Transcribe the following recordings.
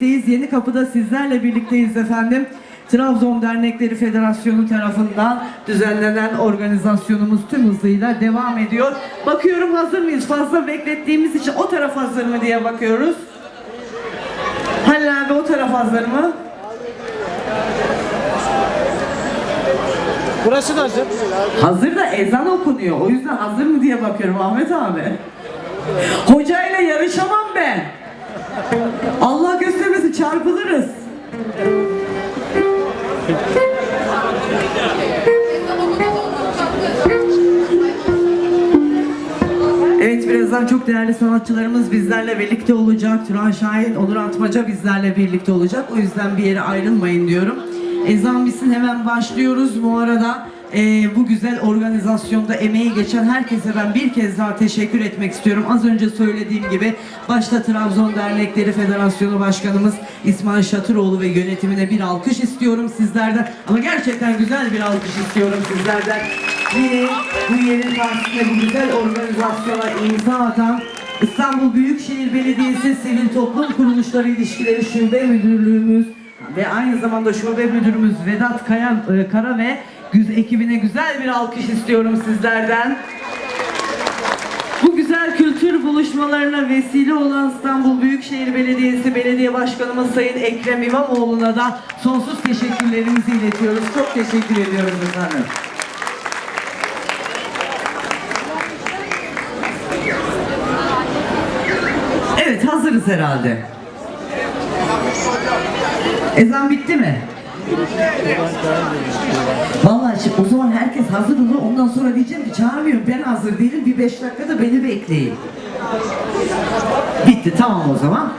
birlikteyiz. Yeni Kapı'da sizlerle birlikteyiz efendim. Trabzon Dernekleri Federasyonu tarafından düzenlenen organizasyonumuz tüm hızıyla devam ediyor. Bakıyorum hazır mıyız? Fazla beklettiğimiz için o taraf hazır mı diye bakıyoruz. Halil abi o taraf hazır mı? Burası da hazır. Hazır da ezan okunuyor. O yüzden hazır mı diye bakıyorum Ahmet abi. Hocayla yarışamam ben. Allah göstermesin çarpılırız. Evet birazdan çok değerli sanatçılarımız bizlerle birlikte olacak. Turan Şahin, Onur Atmaca bizlerle birlikte olacak. O yüzden bir yere ayrılmayın diyorum. Ezan bitsin hemen başlıyoruz. Bu arada e, bu güzel organizasyonda emeği geçen herkese ben bir kez daha teşekkür etmek istiyorum. Az önce söylediğim gibi başta Trabzon Dernekleri Federasyonu Başkanımız İsmail Şatıroğlu ve yönetimine bir alkış istiyorum sizlerden. Ama gerçekten güzel bir alkış istiyorum sizlerden. Yine bu yerin karşısında bu güzel organizasyona imza atan İstanbul Büyükşehir Belediyesi Sivil Toplum Kuruluşları İlişkileri Şube Müdürlüğümüz ve aynı zamanda şube müdürümüz Vedat Kaya, e, Kara ve güz ekibine güzel bir alkış istiyorum sizlerden. Bu güzel kültür buluşmalarına vesile olan İstanbul Büyükşehir Belediyesi Belediye Başkanımız Sayın Ekrem İmamoğlu'na da sonsuz teşekkürlerimizi iletiyoruz. Çok teşekkür ediyoruz efendim. Evet hazırız herhalde. Ezan bitti mi? Vallahi şimdi o zaman herkes hazır olur. Ondan sonra diyeceğim ki çağırmıyorum. Ben hazır değilim. Bir beş dakikada beni bekleyin. Bitti tamam o zaman.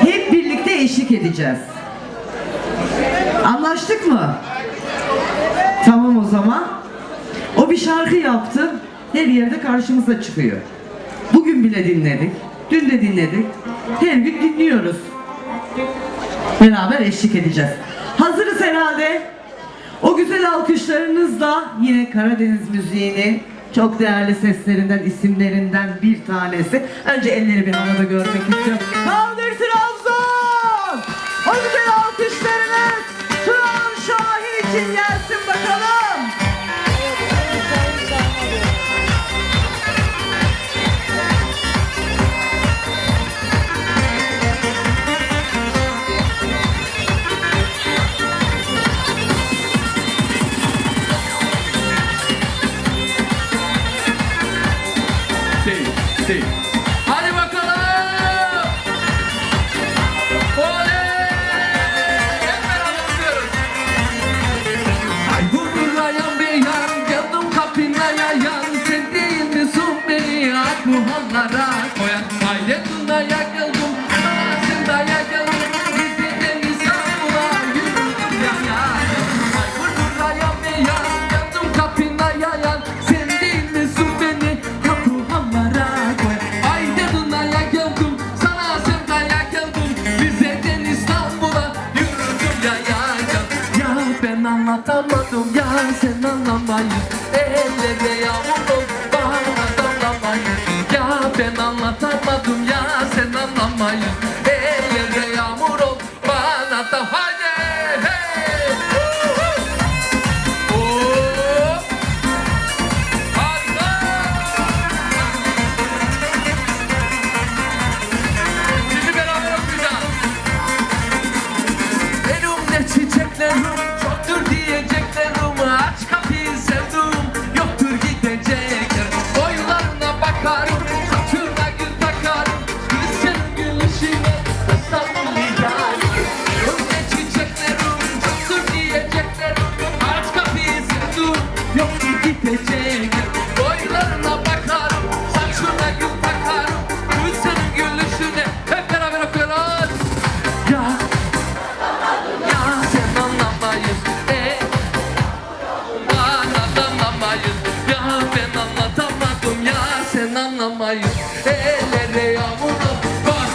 Hep birlikte eşlik edeceğiz. Anlaştık mı? Tamam o zaman. O bir şarkı yaptı. Her yerde karşımıza çıkıyor. Bugün bile dinledik. Dün de dinledik. Her gün dinliyoruz. Beraber eşlik edeceğiz. Hazırız herhalde. O güzel alkışlarınızla yine Karadeniz müziğinin çok değerli seslerinden, isimlerinden bir tanesi. Önce elleri bir havada görmek istiyorum. Kaldır Trabzon! Steve. Anlatamadım ya sen anlamayın Ellere yağmur ol bana damlamayın Ya ben anlatamadım ya sen anlamayın Ellere yağmur ol bana da hadi hey! Oo! Harika! Beraber okuyacağız. Elimde çiçeklerim anlamayız Ellere yağmurda bak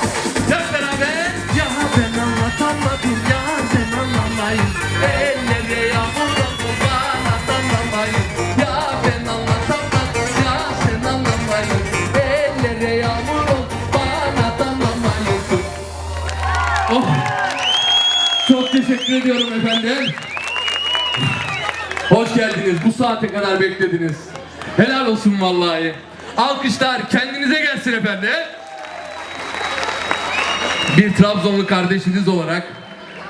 Hep beraber Ya ben anlatamadım ya sen anlamayız Ellere yağmurda bana anlamayız Ya ben anlatamadım ya sen anlamayız Ellere yağmur ol bana anlamayız Oh Çok teşekkür ediyorum efendim. Hoş geldiniz. Bu saate kadar beklediniz. Helal olsun vallahi. Alkışlar kendinize gelsin efendim. Bir Trabzonlu kardeşiniz olarak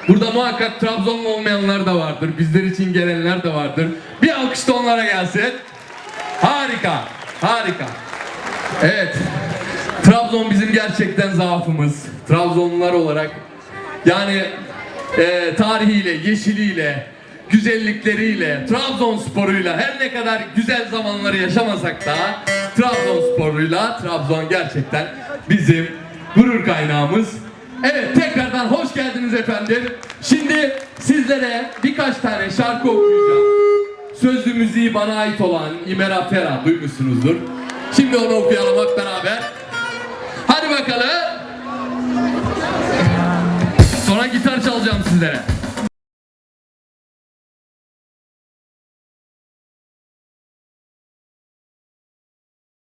burada muhakkak Trabzonlu olmayanlar da vardır. Bizler için gelenler de vardır. Bir alkış da onlara gelsin. Harika. Harika. Evet. Trabzon bizim gerçekten zaafımız. Trabzonlular olarak yani e, tarihiyle, yeşiliyle, güzellikleriyle, Trabzonsporuyla her ne kadar güzel zamanları yaşamasak da Trabzonsporuyla Trabzon gerçekten bizim gurur kaynağımız. Evet tekrardan hoş geldiniz efendim. Şimdi sizlere birkaç tane şarkı okuyacağım. Sözlü müziği bana ait olan İmera Ferah duymuşsunuzdur. Şimdi onu okuyalım hep beraber. Hadi bakalım. Sonra gitar çalacağım sizlere.